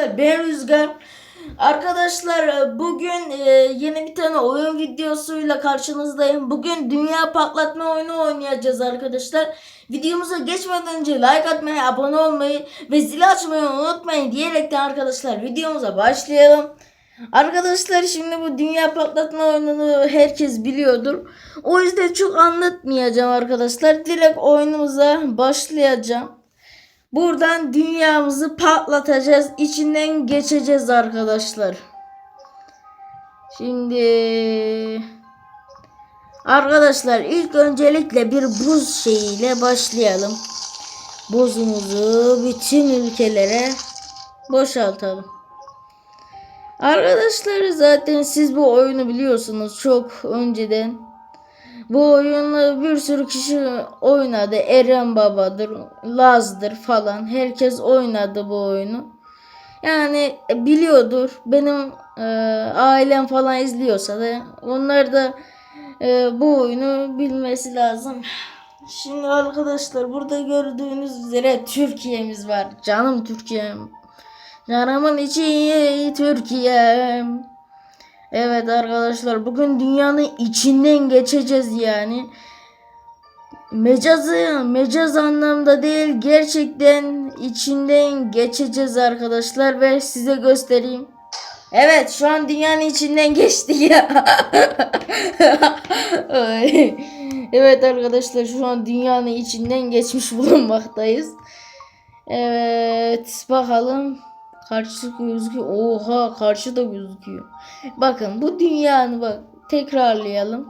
Arkadaşlar ben Rüzgar. Arkadaşlar e, bugün e, yeni bir tane oyun videosuyla karşınızdayım. Bugün dünya patlatma oyunu oynayacağız arkadaşlar. Videomuza geçmeden önce like atmayı, abone olmayı ve zili açmayı unutmayın diyerekten arkadaşlar videomuza başlayalım. Arkadaşlar şimdi bu dünya patlatma oyununu herkes biliyordur. O yüzden çok anlatmayacağım arkadaşlar. Direkt oyunumuza başlayacağım. Buradan dünyamızı patlatacağız. içinden geçeceğiz arkadaşlar. Şimdi arkadaşlar ilk öncelikle bir buz şeyiyle başlayalım. Buzumuzu bütün ülkelere boşaltalım. Arkadaşlar zaten siz bu oyunu biliyorsunuz çok önceden. Bu oyunu bir sürü kişi oynadı. Eren Baba'dır, Laz'dır falan. Herkes oynadı bu oyunu. Yani biliyordur. Benim e, ailem falan izliyorsa da onlar da e, bu oyunu bilmesi lazım. Şimdi arkadaşlar burada gördüğünüz üzere Türkiye'miz var. Canım Türkiye'm. Canımın içi Türkiye'm. Evet arkadaşlar bugün dünyanın içinden geçeceğiz yani. Mecazı mecaz anlamda değil gerçekten içinden geçeceğiz arkadaşlar ve size göstereyim. Evet şu an dünyanın içinden geçti ya. Evet arkadaşlar şu an dünyanın içinden geçmiş bulunmaktayız. Evet bakalım. Karşı gözüküyor. Oha karşı da gözüküyor. Bakın bu dünyanı bak tekrarlayalım.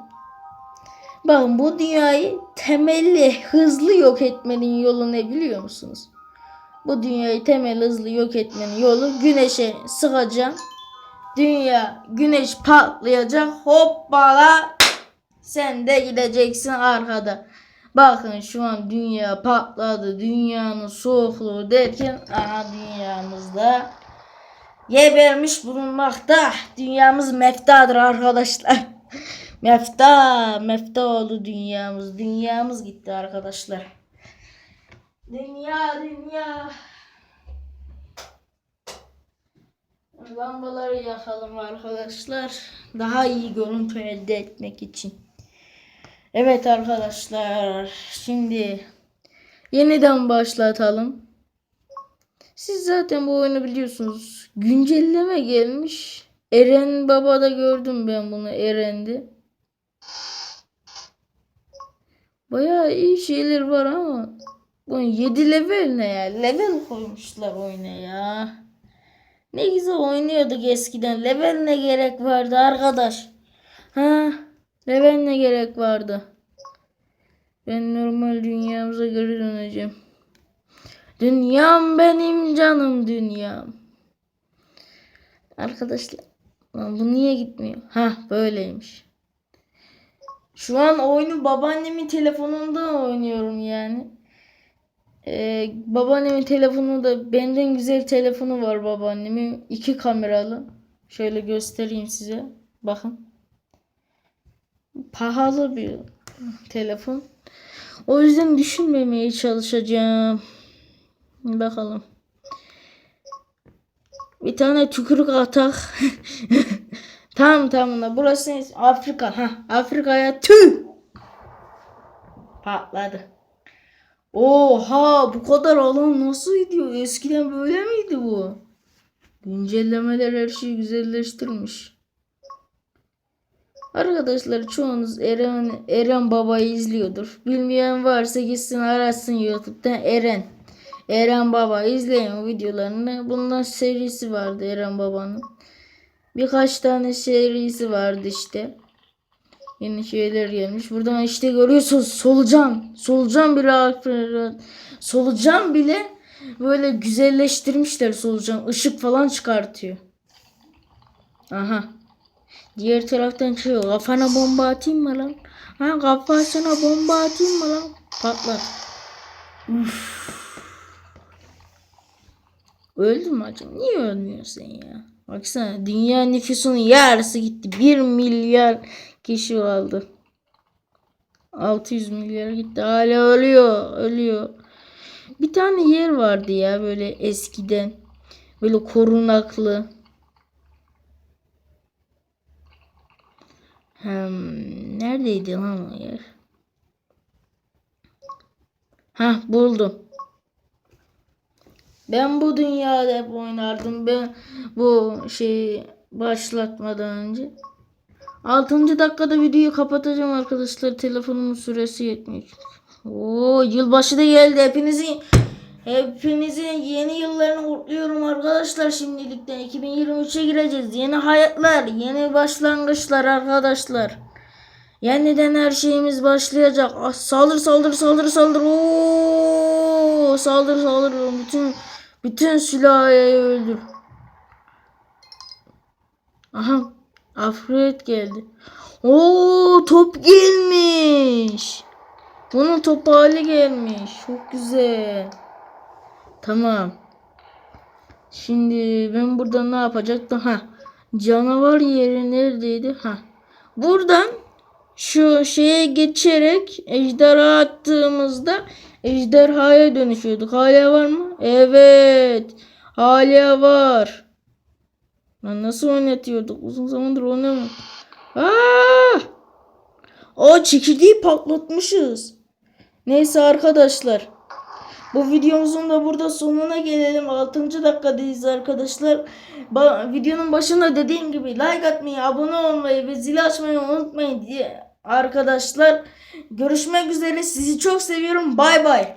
Bakın bu dünyayı temelli hızlı yok etmenin yolu ne biliyor musunuz? Bu dünyayı temel hızlı yok etmenin yolu güneşe sıkacağım. Dünya güneş patlayacak. Hoppala sen de gideceksin arkada. Bakın şu an dünya patladı. Dünyanın soğukluğu derken aha dünyamızda gebermiş bulunmakta. Dünyamız meftadır arkadaşlar. mefta, mefta oldu dünyamız. Dünyamız gitti arkadaşlar. Dünya, dünya. Lambaları yakalım arkadaşlar. Daha iyi görüntü elde etmek için. Evet arkadaşlar. Şimdi yeniden başlatalım. Siz zaten bu oyunu biliyorsunuz. Güncelleme gelmiş. Eren Baba'da gördüm ben bunu Eren'de. Bayağı iyi şeyler var ama bu 7 level ne ya? Level koymuşlar oyuna ya. Ne güzel oynuyorduk eskiden. Level ne gerek vardı arkadaş? Ha? Level ne gerek vardı? Ben normal dünyamıza geri döneceğim. Dünyam benim canım dünyam. Arkadaşlar bu niye gitmiyor? Ha böyleymiş. Şu an oyunu babaannemin telefonunda oynuyorum yani. Ee, babaannemin telefonu da benden güzel telefonu var babaannemin. iki kameralı. Şöyle göstereyim size. Bakın. Pahalı bir telefon. O yüzden düşünmemeye çalışacağım. Bakalım. Bir tane tükürük atak. tamam tamam. Burası Afrika. Ha, Afrika'ya tüh. Patladı. Oha bu kadar alan nasıl gidiyor? Eskiden böyle miydi bu? Güncellemeler her şeyi güzelleştirmiş. Arkadaşlar çoğunuz Eren, Eren Baba'yı izliyordur. Bilmeyen varsa gitsin arasın YouTube'da Eren. Eren Baba izleyin o videolarını. Bundan serisi vardı Eren Baba'nın. Birkaç tane serisi vardı işte. Yeni şeyler gelmiş. Buradan işte görüyorsunuz solucan. Solucan bile solucan bile böyle güzelleştirmişler solucan. Işık falan çıkartıyor. Aha. Diğer taraftan çıkıyor. Kafana bomba atayım mı lan? Ha kafasına bomba atayım mı lan? Patlar. Uf. Öldün mü acaba? Niye ölmüyorsun ya? Baksana dünya nüfusunun yarısı gitti. 1 milyar kişi kaldı. 600 milyar gitti. Hala ölüyor. Ölüyor. Bir tane yer vardı ya böyle eskiden. Böyle korunaklı. Hmm, neredeydi lan o yer? Hah buldum. Ben bu dünyada hep oynardım. Ben bu şeyi başlatmadan önce. 6. dakikada videoyu kapatacağım arkadaşlar. Telefonumun süresi yetmiyor. Oo yılbaşı da geldi. Hepinizi hepinizin yeni yıllarını kutluyorum arkadaşlar şimdilikten. 2023'e gireceğiz. Yeni hayatlar, yeni başlangıçlar arkadaşlar. Yeniden her şeyimiz başlayacak. Ah, saldır saldır saldır saldır. Oo, saldır saldır. Bütün bütün sülaleni öldür. Aha. Afret geldi. Oo top gelmiş. Bunun top hali gelmiş. Çok güzel. Tamam. Şimdi ben burada ne yapacaktım? Ha. Canavar yeri neredeydi? Ha. Buradan şu şeye geçerek ejderha attığımızda ejderhaya dönüşüyorduk. Hala var mı? Evet. Hala var. Lan nasıl oynatıyorduk? Uzun zamandır oynamıyorum. Aa! O çekirdeği patlatmışız. Neyse arkadaşlar. Bu videomuzun da burada sonuna gelelim. 6. dakikadayız arkadaşlar. Ba- videonun başında dediğim gibi like atmayı, abone olmayı ve zil açmayı unutmayın diye arkadaşlar. Görüşmek üzere. Sizi çok seviyorum. Bay bay.